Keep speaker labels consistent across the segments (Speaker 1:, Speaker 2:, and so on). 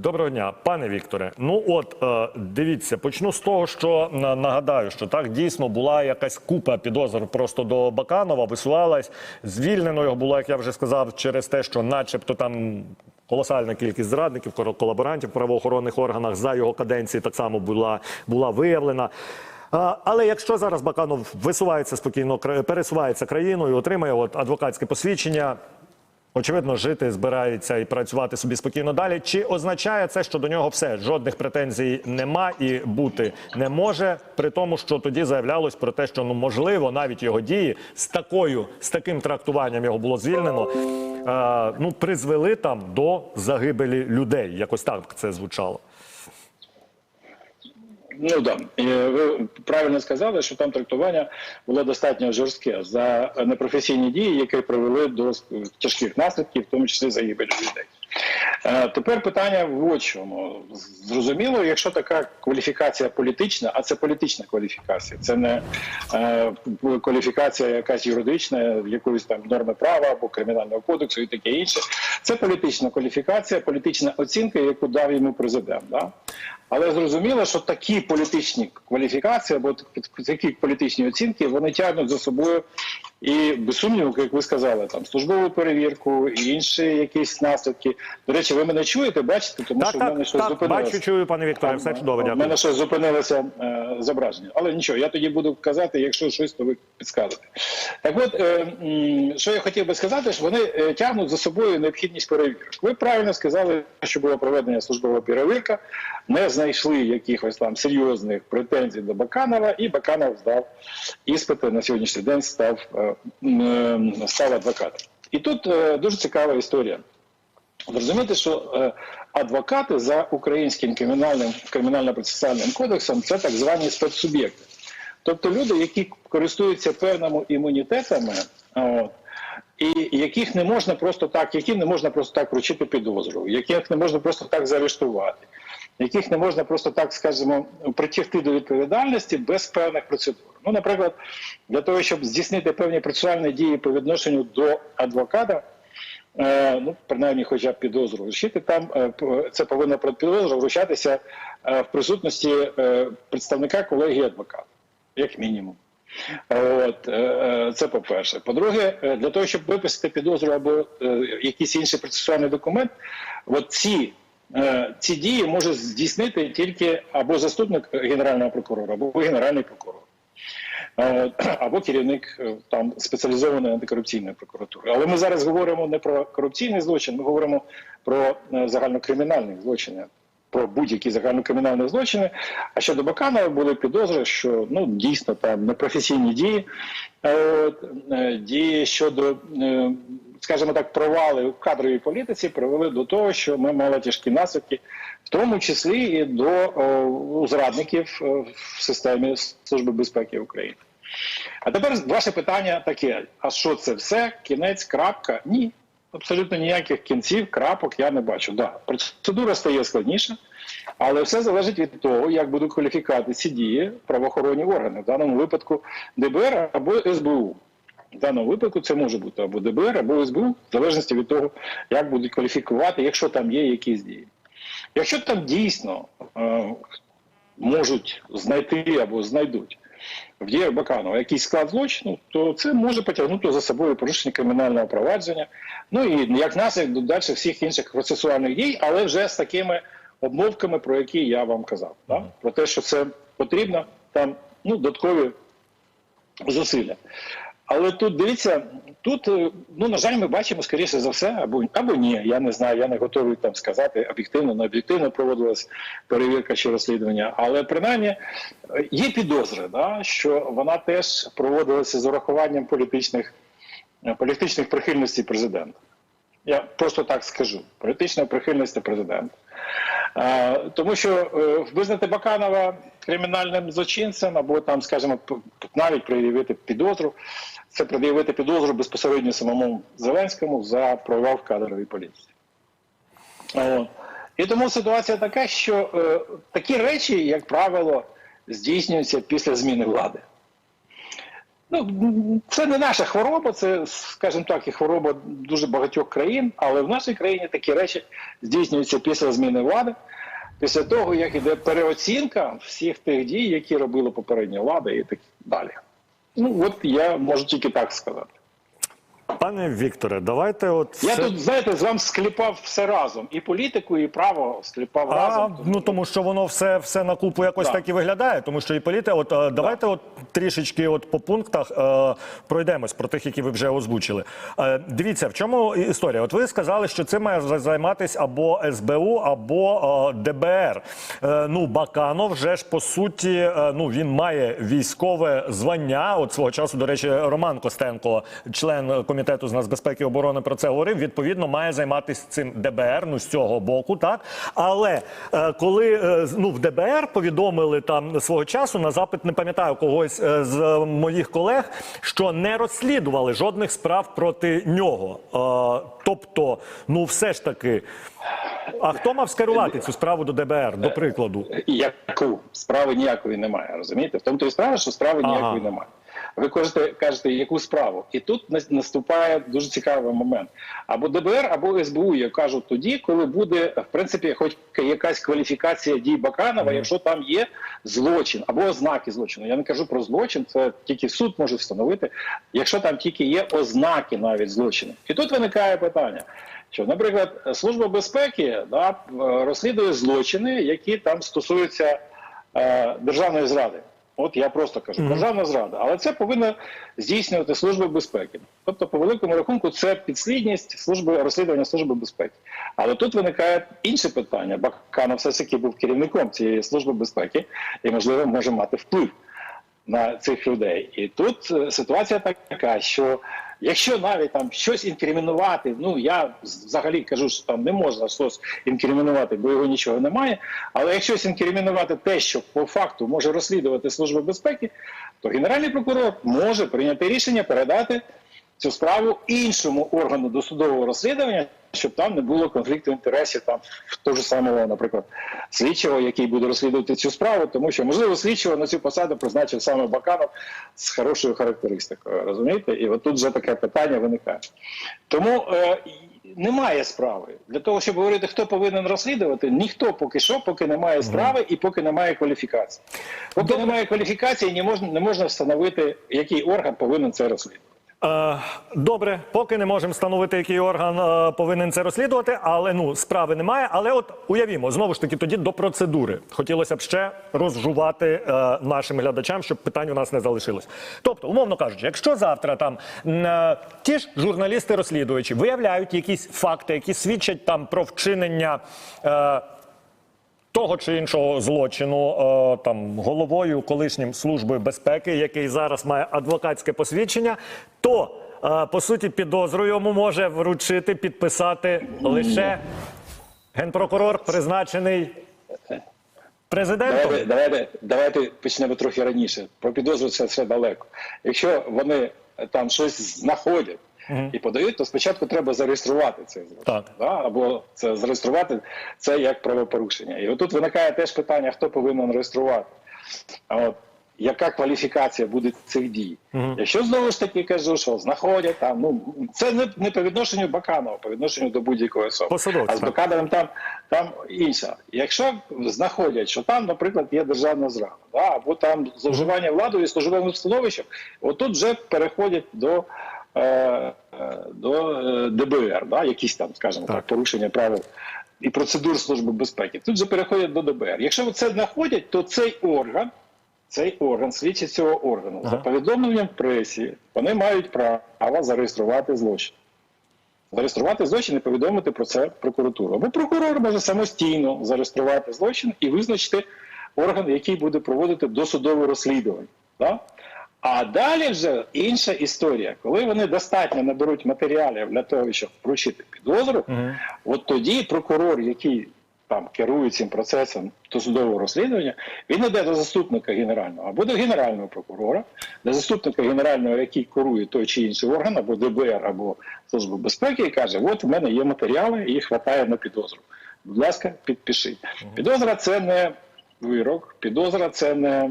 Speaker 1: Доброго дня, пане Вікторе. Ну от е, дивіться, почну з того, що нагадаю, що так дійсно була якась купа підозр просто до Баканова, висувалась. Звільнено його було, як я вже сказав, через те, що, начебто, там колосальна кількість зрадників, колаборантів в правоохоронних органах за його каденції так само була, була виявлена. Але якщо зараз Баканов висувається спокійно, пересувається країною, отримає от адвокатське посвідчення. Очевидно, жити збирається і працювати собі спокійно далі. Чи означає це, що до нього все жодних претензій нема і бути не може, при тому, що тоді заявлялось про те, що ну можливо навіть його дії з такою з таким трактуванням його було звільнено, е, ну призвели там до загибелі людей. Якось так це звучало.
Speaker 2: Ну да, ви правильно сказали, що там трактування було достатньо жорстке за непрофесійні дії, які привели до тяжких наслідків, в тому числі загибелі людей. Е, Тепер питання в от чому. Зрозуміло, якщо така кваліфікація політична, а це політична кваліфікація, це не е, кваліфікація якась юридична, якоїсь там норми права або кримінального кодексу і таке інше. Це політична кваліфікація, політична оцінка, яку дав йому президент. Да? Але зрозуміло, що такі політичні кваліфікації або такі політичні оцінки вони тягнуть за собою і без сумніву, як ви сказали, там службову перевірку і інші якісь наслідки. До речі, ви мене чуєте, бачите, тому
Speaker 1: Так,
Speaker 2: що в мене щось
Speaker 1: так,
Speaker 2: зупинилося.
Speaker 1: бачу, чую, пане Вікторе, все чудово.
Speaker 2: У
Speaker 1: Дякую.
Speaker 2: мене щось зупинилося е, зображення. Але нічого, я тоді буду казати, якщо щось, то ви підскажете. Так от, е, що я хотів би сказати, що вони е, тягнуть за собою необхідність перевірок. Ви правильно сказали, що була проведена службова перевірка, не знайшли якихось там серйозних претензій до Баканова, і Баканов здав іспити на сьогоднішній день став, е, е, став адвокатом. І тут е, дуже цікава історія. Зрозуміти, що адвокати за українським кримінальним кримінально-процесуальним кодексом це так звані спецсуб'єкти. Тобто люди, які користуються певними імунітетами, і яких не можна просто так, яким не можна просто так вручити підозру, яких не можна просто так заарештувати, яких не можна просто так, скажімо, притягти до відповідальності без певних процедур. Ну, наприклад, для того, щоб здійснити певні процесуальні дії по відношенню до адвоката. Е, ну, принаймні, хоча б підозру вручити, там е, це повинна підозра вручатися е, в присутності представника колегії адвоката, як мінімум. От, це по-перше. По-друге, е, для того, щоб виписати підозру або якийсь інший процесуальний документ, от ці, ці дії може здійснити тільки або заступник генерального прокурора, або генеральний прокурор. Е, або керівник е, там спеціалізованої антикорупційної прокуратури. Але ми зараз говоримо не про корупційний злочин, ми говоримо про е, загальнокримінальні злочини, про будь-які загальнокримінальні злочини. А щодо Баканова були підозри, що ну дійсно там непрофесійні дії, е, е, дії щодо. Скажімо так, провали в кадровій політиці привели до того, що ми мали тяжкі наслідки, в тому числі і до о, зрадників е, в системі Служби безпеки України. А тепер ваше питання таке: а що це все? Кінець, крапка? Ні. Абсолютно ніяких кінців, крапок я не бачу. Да, процедура стає складніша, але все залежить від того, як будуть кваліфікувати ці дії правоохоронні органи, в даному випадку ДБР або СБУ. В даному випадку це може бути або ДБР, або СБУ, в залежності від того, як будуть кваліфікувати, якщо там є якісь дії. Якщо там дійсно е, можуть знайти або знайдуть в діях Баканова якийсь склад злочину, то це може потягнути за собою порушення кримінального провадження. Ну і як наслідок далі всіх інших процесуальних дій, але вже з такими обмовками, про які я вам казав. Да? Про те, що це потрібно, там ну, додаткові зусилля. Але тут дивіться, тут е, ну на жаль, ми бачимо скоріше за все, або або ні. Я не знаю, я не готовий там сказати об'єктивно, не об'єктивно проводилась перевірка чи розслідування. Але принаймні е, є підозри, да, що вона теж проводилася з урахуванням політичних е, політичних прихильностей президента. Я просто так скажу: політичної прихильності президента. Тому що е, визнати Баканова кримінальним злочинцем, або там, скажімо, навіть пред'явити підозру, це пред'явити підозру безпосередньо самому Зеленському за провал в кадровій поліції. І тому ситуація така, що е, такі речі, як правило, здійснюються після зміни влади. Ну, це не наша хвороба, це, скажімо так, і хвороба дуже багатьох країн, але в нашій країні такі речі здійснюються після зміни влади, після того, як іде переоцінка всіх тих дій, які робила попередня влада і так далі. Ну, от я можу тільки так сказати.
Speaker 1: Пане Вікторе, давайте от
Speaker 2: Я
Speaker 1: все-
Speaker 2: тут, знаєте, з вам скліпав все разом. І політику, і право скліпав
Speaker 1: А,
Speaker 2: разом.
Speaker 1: ну тому що воно все, все на купу якось
Speaker 2: Да.
Speaker 1: так і виглядає, тому що і політи, от е, давайте от трішечки от по пунктах е, пройдемось про тих, які ви вже озвучили. Е, дивіться, в чому історія? От ви сказали, що цим має за- займатися або СБУ, або е, ДБР. Е, ну, Баканов вже ж по суті, е, ну він має військове звання. От свого часу, до речі, Роман Костенко, член комітету з нацбезпеки і оборони, про це говорив. Відповідно, має займатися цим ДБР, ну з цього боку, так. Але е, коли е, ну в ДБР повідомили там свого часу на запит, не пам'ятаю когось е, з моїх колег, що не розслідували жодних справ проти нього. Тобто, ну все ж таки. А хто мав скерувати цю справу до ДБР, до прикладу?
Speaker 2: Яку справи ніякої немає, розумієте? В тому то і справа, що справи
Speaker 1: Ага.
Speaker 2: ніякої немає. Ви кажете, кажете, яку справу? І тут нас- наступає дуже цікавий момент. Або ДБР, або СБУ, я кажу тоді, коли буде в принципі хоч якась кваліфікація дій Баканова, якщо там є злочин або ознаки злочину. Я не кажу про злочин, це тільки суд може встановити, якщо там тільки є ознаки навіть злочину. І тут виникає питання. Що, наприклад, служба безпеки да, е, розслідує злочини, які там стосуються е, державної зради. От я просто кажу, державна зрада, але це повинна здійснювати служба безпеки. Тобто, по великому рахунку, це підслідність служби розслідування служби безпеки. Але тут виникає інше питання. Баканов все-таки був керівником цієї служби безпеки і, можливо, може мати вплив на цих людей. І тут е, ситуація така, що якщо навіть там щось інкримінувати, ну я взагалі кажу, що там не можна щось інкримінувати, бо його нічого немає. Але якщо інкримінувати те, що по факту може розслідувати служба безпеки, то генеральний прокурор може прийняти рішення передати цю справу іншому органу досудового розслідування, щоб там не було конфлікту інтересів там в того ж самого, наприклад, слідчого, який буде розслідувати цю справу, тому що можливо слідчого на цю посаду призначив саме Баканов з хорошою характеристикою. Розумієте? І от тут вже таке питання виникає. Тому е, немає справи для того, щоб говорити, хто повинен розслідувати, ніхто поки що, поки немає справи і поки немає кваліфікації. Поки немає кваліфікації, не можна не можна встановити, який орган повинен це розслідувати.
Speaker 1: Е, Добре, поки не можемо встановити, який орган е, повинен це розслідувати, але ну справи немає. Але от уявімо, знову ж таки, тоді до процедури. Хотілося б ще розжувати е, нашим глядачам, щоб питань у нас не залишилось. Тобто, умовно кажучи, якщо завтра там ті ж журналісти-розслідувачі виявляють якісь факти, які свідчать там про вчинення. Того чи іншого злочину е, там головою колишнім служби безпеки, який зараз має адвокатське посвідчення, то е, по суті підозру йому може вручити підписати лише генпрокурор, призначений президентом.
Speaker 2: Давайте, давайте, давайте почнемо трохи раніше. Про підозру це все далеко. Якщо вони там щось знаходять і подають, то спочатку треба зареєструвати цей злочин. Да? Або це зареєструвати це як правопорушення. І отут виникає теж питання, хто повинен реєструвати. От яка кваліфікація буде цих дій? Якщо знову ж таки кажу, що знаходять там, ну це не, не по відношенню Баканова, по відношенню до будь-якої особи.
Speaker 1: Посадовця,
Speaker 2: А з. Бакановим там, там інша. Якщо знаходять, що там, наприклад, є державна зрада, да, або там зловживання владою і службовим становищем, отут вже переходять до. Е, До е, ДБР, да, якісь там, скажімо так,
Speaker 1: Так.
Speaker 2: порушення правил і процедур служби безпеки. Тут же переходять до ДБР. Якщо це знаходять, то цей орган, цей орган, слідчі цього органу, за повідомленням в пресі, вони мають право зареєструвати злочин. Зареєструвати злочин і повідомити про це прокуратуру. Або прокурор може самостійно зареєструвати злочин і визначити орган, який буде проводити досудове розслідування. Да? А далі вже інша історія. Коли вони достатньо наберуть матеріалів для того, щоб вручити підозру, от тоді прокурор, який там керує цим процесом досудового розслідування, він йде до заступника генерального або до генерального прокурора, до заступника генерального, який керує той чи інший орган, або ДБР, або Служба безпеки, і каже: От в мене є матеріали, їх вистачає на підозру. Будь ласка, підпишіть. Підозра це не вирок, підозра це не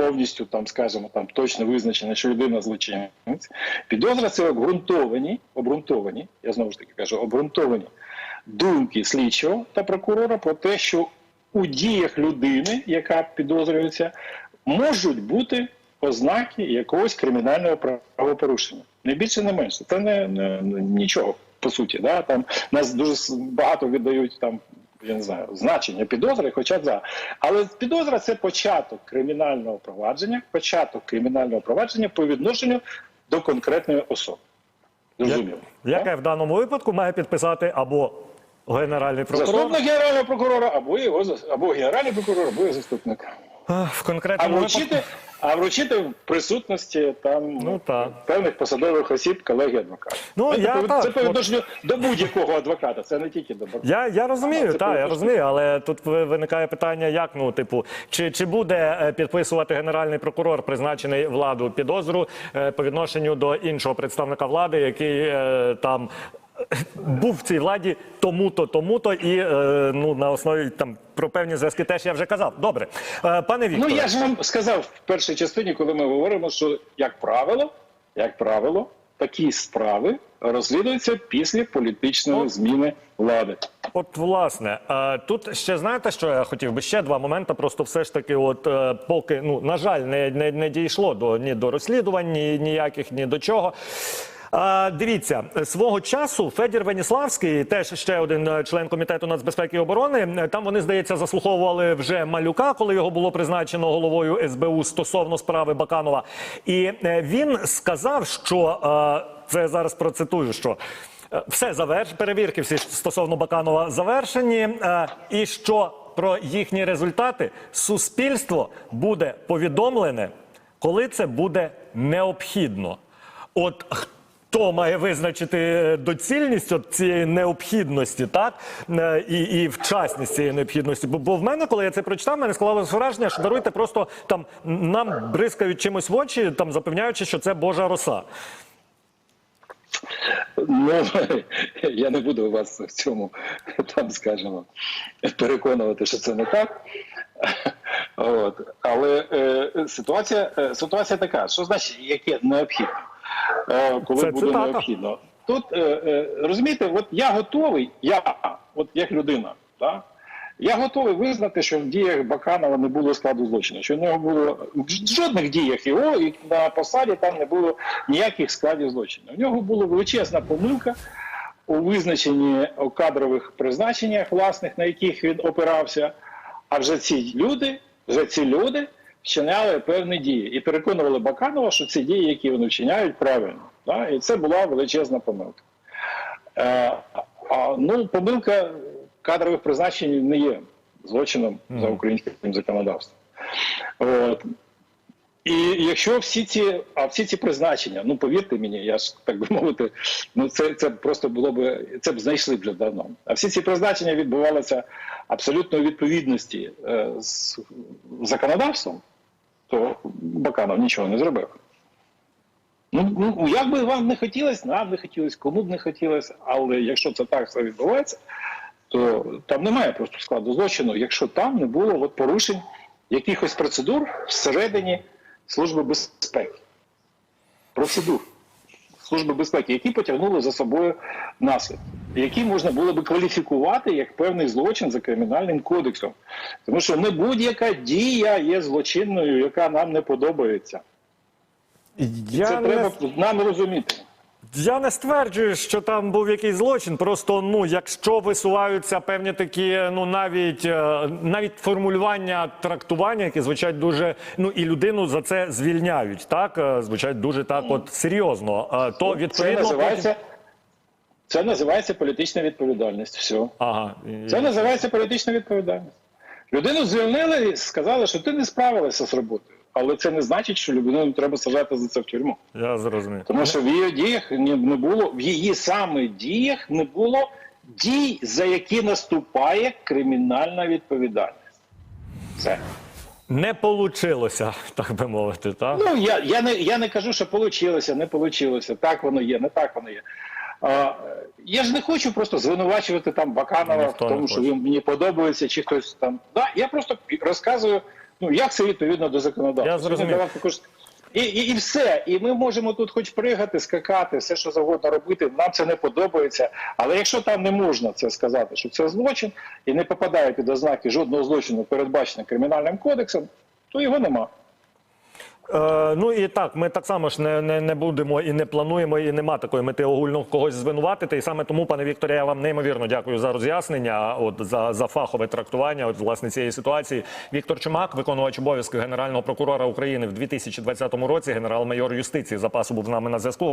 Speaker 2: повністю там, скажімо, там точно визначено, що людина злочинець. Підозра це обґрунтовані, обґрунтовані, я знову ж таки кажу, обґрунтовані думки слідчого та прокурора про те, що у діях людини, яка підозрюється, можуть бути ознаки якогось кримінального правопорушення. Не більше, не менше. Це не, не, нічого по суті. Да? Там нас дуже багато віддають там. Я не знаю, значення підозри, хоча за. Але підозра це початок кримінального провадження, початок кримінального провадження по відношенню до конкретної особи. Зрозуміло.
Speaker 1: Яке в даному випадку має підписати або генеральний прокурор
Speaker 2: Заступник генерального прокурора або його або генеральний прокурор, або його заступник.
Speaker 1: е, в конкретному випадку.
Speaker 2: А вручити в присутності там
Speaker 1: Ну, так.
Speaker 2: певних посадових осіб, колеги адвокатів.
Speaker 1: Ну,
Speaker 2: це,
Speaker 1: я
Speaker 2: по,
Speaker 1: так,
Speaker 2: це по
Speaker 1: от-
Speaker 2: до будь-якого адвоката, це не тільки до.
Speaker 1: Я, я розумію, так, я розумію, але тут виникає питання, як ну, типу, чи, чи буде е, підписувати генеральний прокурор, призначений владу підозру е, по відношенню до іншого представника влади, який е, там був в цій владі тому-то, тому-то, і е, ну на основі там про певні зв'язки теж я вже казав. Добре, Е, пане
Speaker 2: Ну я ж вам сказав в першій частині, коли ми говоримо, що як правило, як правило, такі справи розслідуються після політичної зміни влади.
Speaker 1: От власне, е, тут ще знаєте, що я хотів би ще два моменти. Просто все ж таки, от е, поки ну на жаль, не, не, не дійшло до ні до розслідувань, ні ніяких, ні до чого. Е, Дивіться, свого часу Федір Веніславський, теж ще один е, член комітету нацбезпеки і оборони. е, Там вони здається заслуховували вже малюка, коли його було призначено головою СБУ стосовно справи Баканова. І е, він сказав, що це зараз процитую, що Все заверш, перевірки всі стосовно Баканова завершені, е, і що про їхні результати суспільство буде повідомлене, коли це буде необхідно. От хто має визначити е, доцільність от цієї необхідності, так Е, і, і вчасність цієї необхідності? Бо, бо в мене, коли я це прочитав, мене склалося враження, що даруйте просто там нам бризкають чимось в очі, там запевняючи, що це Божа роса.
Speaker 2: Ну я не буду вас в цьому там, скажімо, переконувати, що це не так. От. Але е, ситуація, е, ситуація така, що значить, яке необхідно, е, коли
Speaker 1: Це
Speaker 2: буде
Speaker 1: цитата.
Speaker 2: необхідно. Тут е, е, розумієте, от я готовий, я, от як людина, так? Я готовий визнати, що в діях Баканова не було складу злочину, що в нього було в жодних діях його і на посаді там не було ніяких складів злочину. В нього була величезна помилка у визначенні кадрових призначеннях, власних, на яких він опирався. А вже ці люди, вже ці люди вчиняли певні дії і переконували Баканова, що ці дії, які вони вчиняють, правильно. Да? І це була величезна помилка. Е, а, ну, помилка кадрових призначень не є злочином за українським законодавством. От. І якщо всі ці, а всі ці призначення, ну повірте мені, я ж так би мовити, ну це, це просто було б, це б знайшли вже давно. А всі ці призначення відбувалися абсолютно у відповідності е, з законодавством, то Баканов нічого не зробив. Ну, ну як би вам не хотілося, нам не хотілося, кому б не хотілося, але якщо це так все відбувається, то там немає просто складу злочину, якщо там не було от порушень якихось процедур всередині Служби безпеки. Процедур Служби безпеки, які потягнули за собою наслідки, які можна було би кваліфікувати як певний злочин за кримінальним кодексом. Тому що не будь-яка дія є злочинною, яка нам не подобається.
Speaker 1: Я
Speaker 2: Це
Speaker 1: не
Speaker 2: треба нам розуміти.
Speaker 1: Я не стверджую, що там був якийсь злочин. Просто ну, якщо висуваються певні такі, ну навіть е, навіть формулювання трактування, які звучать дуже ну і людину за це звільняють, так е, звучать дуже так, от серйозно. Е, То
Speaker 2: Це називається, це називається політична відповідальність. Все.
Speaker 1: ага,
Speaker 2: Це називається політична відповідальність. Людину звільнили і сказали, що ти не справилася з роботою. Але це не значить, що людину треба сажати за це в тюрму.
Speaker 1: я зрозумів.
Speaker 2: Тому що в її діях не було, в її саме діях не було дій, за які наступає кримінальна відповідальність. Все.
Speaker 1: Не получилося, так би мовити, так?
Speaker 2: Ну я, я не я не кажу, що вийшло, не вийшло. Так воно є, не так воно є. А, я ж не хочу просто звинувачувати там Баканова
Speaker 1: Ніхто
Speaker 2: в тому, що він мені подобається, чи хтось там. Да, я просто розказую Ну як це відповідно до законодавства?
Speaker 1: Я зрозумів.
Speaker 2: Давав також- І, і, і все. І ми можемо тут хоч пригати, скакати, все що завгодно робити. Нам це не подобається. Але якщо там не можна це сказати, що це злочин, і не попадає під ознаки жодного злочину, передбаченого кримінальним кодексом, то його нема.
Speaker 1: Е, ну і так, ми так само ж не, не, не будемо і не плануємо, і нема такої мети огульно когось звинуватити. І саме тому, пане Вікторе, я вам неймовірно дякую за роз'яснення, от за, за фахове трактування от, власне цієї ситуації. Віктор Чумак, виконувач обов'язки генерального прокурора України в 2020 році, генерал-майор юстиції запасу був з нами на зв'язку.